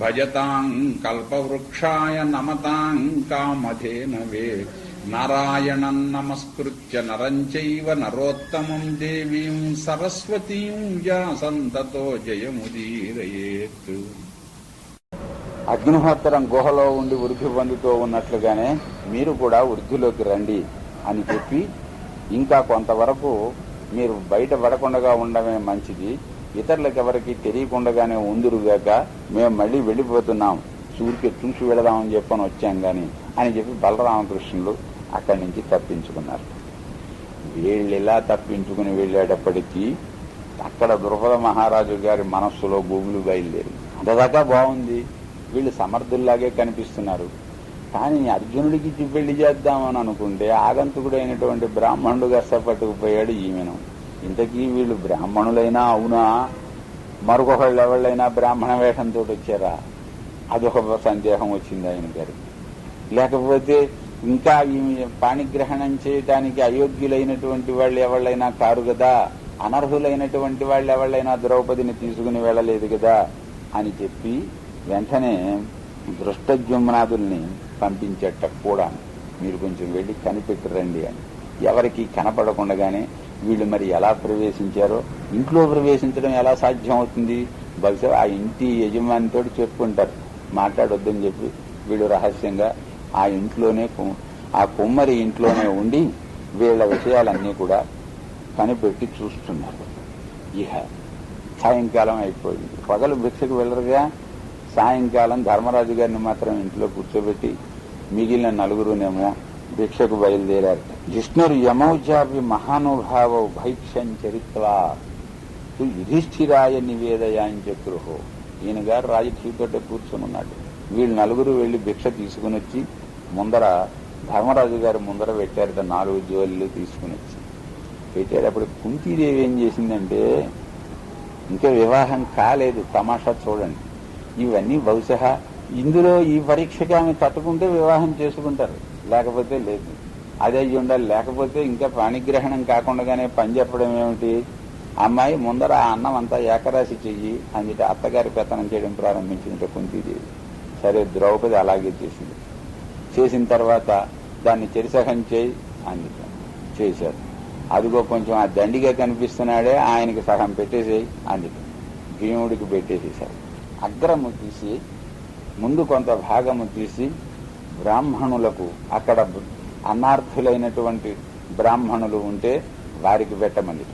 భజతాం కల్పవృక్షాయ నమతాం కామధేనవే. నారాయణం నమస్కృత్య నరంచైవ నరోత్తమం దేవీం సరస్వతీం వ్యాసంతతో జయముదీరయేత్. అగ్నిహోత్తరం గుహలో ఉండి వృద్ధి పొందుతూ ఉన్నట్లుగానే మీరు కూడా వృద్ధిలోకి రండి అని చెప్పి ఇంకా కొంతవరకు మీరు బయట పడకుండా ఉండడమే మంచిది. ఇతరులకు ఎవరికి తెలియకుండానే ఉందురుగాక మేము మళ్ళీ వెళ్ళిపోతున్నాం. సూరికి చూసి వెళదామని చెప్పని వచ్చాం గాని అని చెప్పి బలరామకృష్ణులు అక్కడి నుంచి తప్పించుకున్నారు. వీళ్ళు ఇలా తప్పించుకుని వెళ్ళేటప్పటికీ అక్కడ ద్రుపద మహారాజు గారి మనస్సులో గూగులు బయలుదేరి అంతదాకా బాగుంది. వీళ్ళు సమర్థుల్లాగే కనిపిస్తున్నారు. కానీ అర్జునుడికి పెళ్ళి చేద్దామని అనుకుంటే ఆగంతుకుడైనటువంటి బ్రాహ్మణుడుగా సపట్టుకుపోయాడు ఈమెను. ఇంతకీ వీళ్ళు బ్రాహ్మణులైనా అవునా? మరొకళ్ళు ఎవళ్ళైనా బ్రాహ్మణ వేషంతో వచ్చారా అదొక సందేహం వచ్చింది ఆయన గారికి. లేకపోతే ఇంకా ఈమె పాణిగ్రహణం చేయటానికి అయోగ్యులైనటువంటి వాళ్ళు ఎవళ్ళైనా కారు కదా? అనర్హులైనటువంటి వాళ్ళు ఎవళ్ళైనా ద్రౌపదిని తీసుకుని వెళ్ళలేదు కదా? అని చెప్పి వెంటనే దృష్టజుమ్నాదుల్ని పంపించేట కూడా మీరు కొంచెం వెళ్ళి కనిపెట్టరండి అని. ఎవరికి కనపడకుండగానే వీళ్ళు మరి ఎలా ప్రవేశించారో ఇంట్లో ప్రవేశించడం ఎలా సాధ్యం అవుతుంది బహుశా ఆ ఇంటి యజమానితో చెప్పుకుంటారు. మాట్లాడొద్దని చెప్పి వీళ్ళు రహస్యంగా ఆ ఇంట్లోనే ఆ కుమ్మరి ఇంట్లోనే ఉండి వీళ్ళ విషయాలన్నీ కూడా కనిపెట్టి చూస్తున్నారు. ఇహ సాయంకాలం అయిపోయింది. పగలు భిక్షకు వెళ్ళరుగా. సాయంకాలం ధర్మరాజు గారిని మాత్రం ఇంట్లో కూర్చోబెట్టి మిగిలిన నలుగురునేమో భిక్షకు బయలుదేరారు. విష్ణురు యమౌజాపి మహానుభావ భైక్ష్యం చరిత్రా. యుధిష్ఠిరాయ నివేదయాంచక్రుహో ఈయన గారు రాజకీయతోటే కూర్చొని ఉన్నాడు వీళ్ళు నలుగురు వెళ్ళి భిక్ష తీసుకుని వచ్చి ముందర ధర్మరాజు గారు ముందర పెట్టారు. నాలుగు జోలీలు తీసుకుని వచ్చి పెట్టేటప్పుడు కుంతీదేవి ఏం చేసిందంటే ఇంకా వివాహం కాలేదు తమాషా చూడండి. ఇవన్నీ బహుశా ఇందులో ఈ పరీక్షకి ఆమె తట్టుకుంటే వివాహం చేసుకుంటారు. లేకపోతే లేదు. అదే అయ్యి ఉండాలి. లేకపోతే ఇంకా పాణిగ్రహణం కాకుండానే పని చెప్పడం ఏమిటి? అమ్మాయి ముందర ఆ అన్నం అంతా ఏకరాశి చెయ్యి అని చెప్పి అత్తగారి పెత్తనం చేయడం ప్రారంభించినట్టు కుంతీదేవి. సరే ద్రౌపది అలాగే చేసింది. చేసిన తర్వాత దాన్ని చెరిసహం చేయి అని చేశారు అదిగో కొంచెం ఆ దండిగా కనిపిస్తున్నాడే ఆయనకి సహం పెట్టేసేయి అని భీముడికి పెట్టేసేశారు అగ్రము తీసి ముందు కొంత భాగము తీసి బ్రాహ్మణులకు అక్కడ అన్నార్థులైనటువంటి బ్రాహ్మణులు ఉంటే వారికి పెట్టమని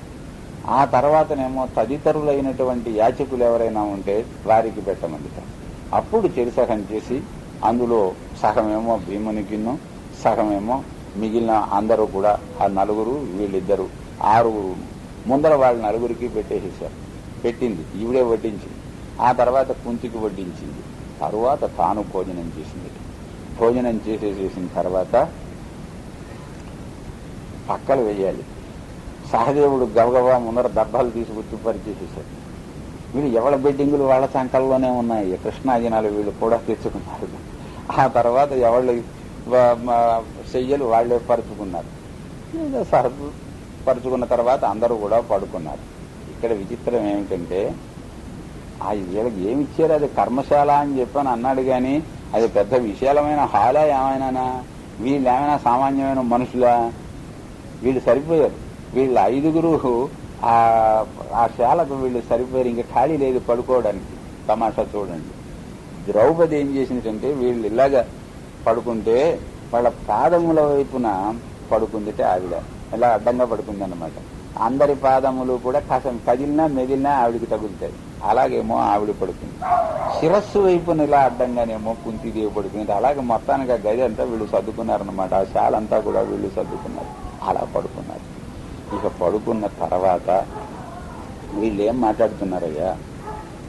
ఆ తర్వాతనేమో తదితరులైనటువంటి యాచకులు ఎవరైనా ఉంటే వారికి పెట్టమని అప్పుడు చెరిసహం చేసి అందులో సగమేమో భీమునికిను సగమేమో మిగిలిన అందరూ కూడా ఆ నలుగురు వీళ్ళిద్దరు ఆరుగురు ముందర వాళ్ళ నలుగురికి పెట్టేసేశారు. పెట్టింది. ఈవిడే వడ్డించింది. ఆ తర్వాత కుంతికి వడ్డించింది. తరువాత తాను భోజనం చేసింది. భోజనం చేసేసేసిన తర్వాత పక్కలు వేయాలి. సహదేవుడు గబగబా ముందర దర్భాలు తీసుకొచ్చి పరిచేసేసాడు వీళ్ళు ఎవరి బిడ్డింగులు వాళ్ళ సంకల్లోనే ఉన్నాయి. కృష్ణాజనాలు వీళ్ళు కూడా తెచ్చుకున్నారు. ఆ తర్వాత ఎవరి చెయ్యలు వాళ్ళే పరుచుకున్నారు. సరదు పరుచుకున్న తర్వాత అందరూ కూడా పడుకున్నారు. ఇక్కడ విచిత్రం ఏమిటంటే ఆ వీళ్ళకి ఏమిచ్చారు అది కర్మశాల అని చెప్పని అన్నాడు కానీ అది పెద్ద విశాలమైన హాలా ఏమైనానా? వీళ్ళు ఏమైనా సామాన్యమైన మనుషులా? వీళ్ళు సరిపోయారు. వీళ్ళ ఐదుగురు ఆ ఆ శాలకు వీళ్ళు సరిపోయారు. ఇంకా ఖాళీ లేదు పడుకోవడానికి. తమాషా చూడండి. ద్రౌపది ఏం చేసిందంటే వీళ్ళు ఇలాగా పడుకుంటే వాళ్ళ పాదముల వైపున పడుకుందిటే ఆవిడ. ఇలా అడ్డంగా పడుకుందనమాట అందరి పాదములు కూడా కాసం కదిలినా మెదిలినా ఆవిడికి తగులుతాయి. అలాగేమో ఆవిడ పడుకుంది. శిరస్సు వైపున ఇలా అడ్డంగానేమో కుంతిదేవి పడుకుంది. అలాగే మొత్తానికి ఆ గది అంతా వీళ్ళు సర్దుకున్నారనమాట ఆ శాలంతా కూడా వీళ్ళు సర్దుకున్నారు. అలా పడుకున్నారు. ఇక పడుకున్న తర్వాత వీళ్ళు ఏం మాట్లాడుతున్నారయ్యా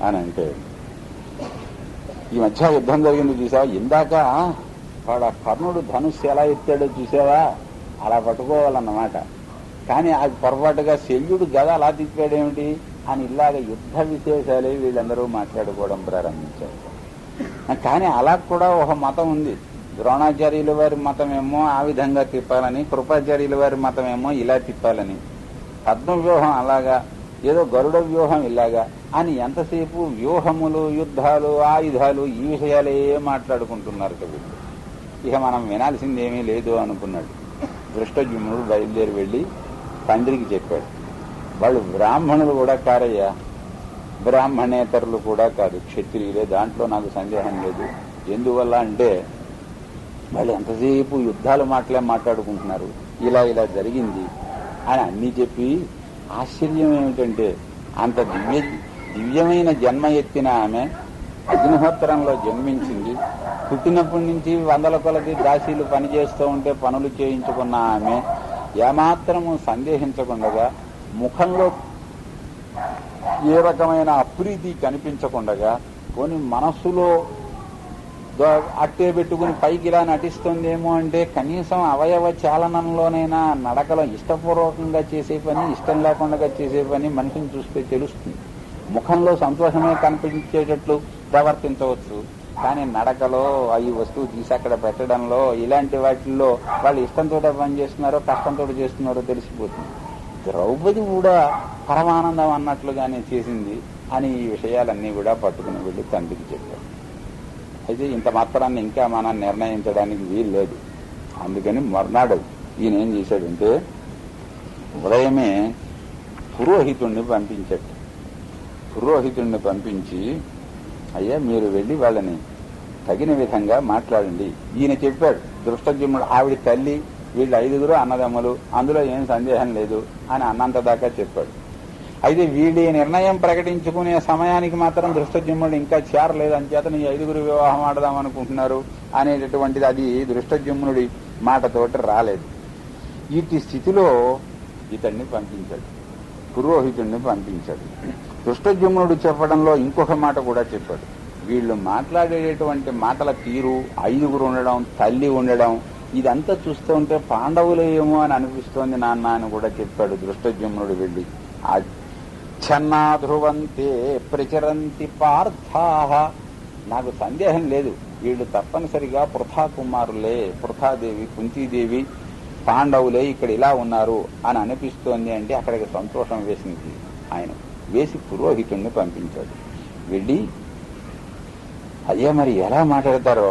అని అంటే ఈ మధ్య యుద్ధం జరిగింది చూసావా? ఇందాక వాడు ఆ కర్ణుడు ధనుస్సు ఎలా ఎత్తాడో చూసావా? అలా పట్టుకోవాలన్నమాట. కానీ అది పొరపాటుగా శల్యుడు గద అలా తిప్పాడేమిటి? అని ఇలాగ యుద్ధ విశేషాలే వీళ్ళందరూ మాట్లాడుకోవడం ప్రారంభించారు. కానీ అలా కూడా ఒక మతం ఉంది. ద్రోణాచార్యుల వారి మతమేమో ఆ విధంగా తిప్పాలని కృపాచార్యుల వారి మతమేమో ఇలా తిప్పాలని. పద్మ వ్యూహం అలాగా ఏదో గరుడ వ్యూహం ఇలాగా అని ఎంతసేపు వ్యూహములు యుద్ధాలు ఆయుధాలు ఈ విషయాలే మాట్లాడుకుంటున్నారు వీళ్ళు. ఇక మనం వినాల్సిందేమీ లేదు అనుకున్నాడు. దృష్టజుమ్నుడు బయలుదేరి వెళ్ళి తండ్రికి చెప్పాడు. వాళ్ళు బ్రాహ్మణులు కూడా కారయ్యా. బ్రాహ్మణేతరులు కూడా కాదు. క్షత్రియులే. దాంట్లో నాకు సందేహం లేదు. ఎందువల్ల అంటే వాళ్ళు ఎంతసేపు యుద్ధాలు మాటలే మాట్లాడుకుంటున్నారు. ఇలా ఇలా జరిగింది అని అన్నీ చెప్పి ఆశ్చర్యం ఏమిటంటే అంత దివ్య దివ్యమైన జన్మ ఎత్తిన ఆమె అగ్నిహోత్రంలో జన్మించింది. పుట్టినప్పటి నుంచి వందల కొలది దాసీలు పనిచేస్తూ ఉంటే పనులు చేయించుకున్న ఆమె ఏమాత్రము సందేహించకుండగా ముఖంలో ఏ రకమైన అప్రీతి కనిపించకుండగా కొన్ని మనస్సులో అట్టే పెట్టుకుని పైకి ఇలా నటిస్తుందేమో అంటే కనీసం అవయవ చాలనంలోనైనా నడకలో ఇష్టపూర్వకంగా చేసే పని ఇష్టం లేకుండా చేసే పని మనిషిని చూస్తే తెలుస్తుంది. ముఖంలో సంతోషమే కనిపించేటట్లు ప్రవర్తించవచ్చు. కానీ నడకలో ఈ వస్తువు తీసి అక్కడ పెట్టడంలో ఇలాంటి వాటిల్లో వాళ్ళు ఇష్టంతో పని చేస్తున్నారో కష్టంతో చేస్తున్నారో తెలిసిపోతుంది. ద్రౌపది కూడా పరమానందం అన్నట్లుగానే చేసింది అని ఈ విషయాలన్నీ కూడా పట్టుకుని వెళ్ళి తండ్రికి చెప్పారు అయితే ఇంత మాత్రాన్ని ఇంకా మనం నిర్ణయించడానికి వీలు లేదు అందుకని మర్నాడు ఈయన ఏం చేశాడంటే ఉదయమే పురోహితుణ్ణి పంపించాడు. పురోహితుణ్ణి పంపించి అయ్యా మీరు వెళ్ళి వాళ్ళని తగిన విధంగా మాట్లాడండి. ఈయన చెప్పాడు దృష్టజ్యుముడు ఆవిడ తల్లి వీళ్ళు ఐదుగురు అన్నదమ్ములు అందులో ఏం సందేహం లేదు అని అన్నంత దాకా చెప్పాడు. అయితే వీడి నిర్ణయం ప్రకటించుకునే సమయానికి మాత్రం దృష్టజ్యుమ్నుడు ఇంకా చేరలేదు. అంచేత ఈ ఐదుగురు వివాహం ఆడదాం అనుకుంటున్నారు అనేటటువంటిది అది దృష్టజ్యుమ్నుడి మాటతోటి రాలేదు. ఇట్టి స్థితిలో ఇతన్ని పంపించాడు. పురోహితుడిని పంపించాడు. దృష్టజుమ్మునుడు చెప్పడంలో ఇంకొక మాట కూడా చెప్పాడు. వీళ్ళు మాట్లాడేటటువంటి మాటల తీరు ఐదుగురు ఉండడం తల్లి ఉండడం ఇదంతా చూస్తూ ఉంటే పాండవులు ఏమో అని అనిపిస్తోంది నాన్న అని కూడా చెప్పాడు దృష్టజుమ్నుడు వెళ్ళి. ఆ ధ్రువంతే ప్రచరంతి పార్థాహ నాకు సందేహం లేదు. వీళ్ళు తప్పనిసరిగా పృథా కుమారులే పృథాదేవి కుంతీదేవి పాండవులే ఇక్కడ ఇలా ఉన్నారు అని అనిపిస్తోంది అంటే అక్కడికి సంతోషం వేసింది ఆయన. వేసి పురోహితుణ్ణి పంపించాడు. వెళ్ళి అయ్యా మరి ఎలా మాట్లాడతారో?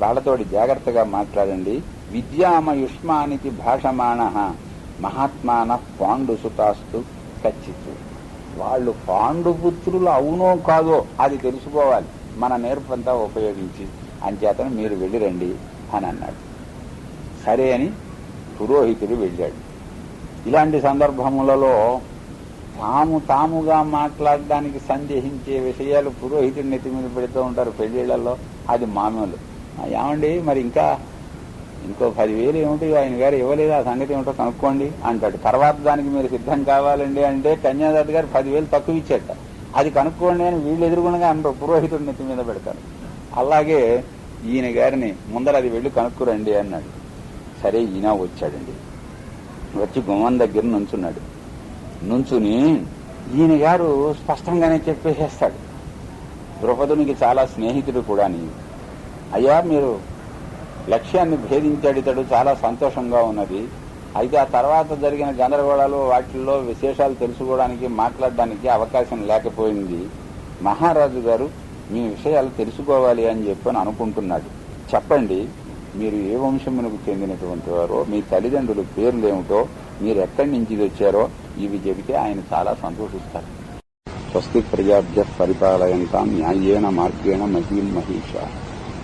వాళ్ళతోటి జాగ్రత్తగా మాట్లాడండి. విద్యామయుష్మానికి భాషమాణ మహాత్మాన పాండు సుతాస్తు ఖచ్చితు వాళ్ళు పాండుపుత్రులు అవునో కాదో అది తెలుసుకోవాలి. మన నేర్పంతా ఉపయోగించి. అంచేతను మీరు వెళ్ళిరండి అని అన్నాడు. సరే అని పురోహితుడు వెళ్ళాడు. ఇలాంటి సందర్భములలో తాము తాముగా మాట్లాడడానికి సందేహించే విషయాలు పురోహితుడి నెత్తి మీద పెడుతూ ఉంటారు పెళ్ళిళ్ళలో అది మామూలు. ఏమండి మరి ఇంకా ఇంకో పదివేలు ఏమిటి ఆయన గారు ఇవ్వలేదు ఆ సంగతి ఏమిటో కనుక్కోండి అంటాడు. తర్వాత దానికి మీరు సిద్ధం కావాలండి అంటే కన్యాదత్త గారు పదివేలు తక్కువ ఇచ్చాట. అది కనుక్కోండి అని వీళ్ళు ఎదురుగుండగా అంటారు పురోహితుడి నెత్తి మీద పెడతారు. అలాగే ఈయన గారిని ముందర అది వెళ్ళి కనుక్కురండి అన్నాడు. సరే ఈయన వచ్చాడండి. వచ్చి గుమ్మం దగ్గర నుంచున్నాడు. నుంచుని ఈయన గారు స్పష్టంగానే చెప్పేసేస్తాడు. ద్రౌపదునికి చాలా స్నేహితుడు కూడా నీ అయ్యా మీరు లక్ష్యాన్ని భేదించాడు ఇతడు చాలా సంతోషంగా ఉన్నది. అయితే ఆ తర్వాత జరిగిన గందరగోళాలు వాటిల్లో విశేషాలు తెలుసుకోవడానికి మాట్లాడడానికి అవకాశం లేకపోయింది. మహారాజు గారు మీ విషయాలు తెలుసుకోవాలి అని చెప్పని అనుకుంటున్నాడు. చెప్పండి మీరు ఏ వంశమునకు చెందినటువంటి వారో మీ తల్లిదండ్రుల పేర్లు ఏమిటో మీరు ఎక్కడి నుంచి వచ్చారో ఇవి చెబితే ఆయన చాలా సంతోషిస్తారు. స్వస్తి ప్రజాభ్య పరిపాలయంతా న్యాయేన మార్గేణ మహీం మహిష.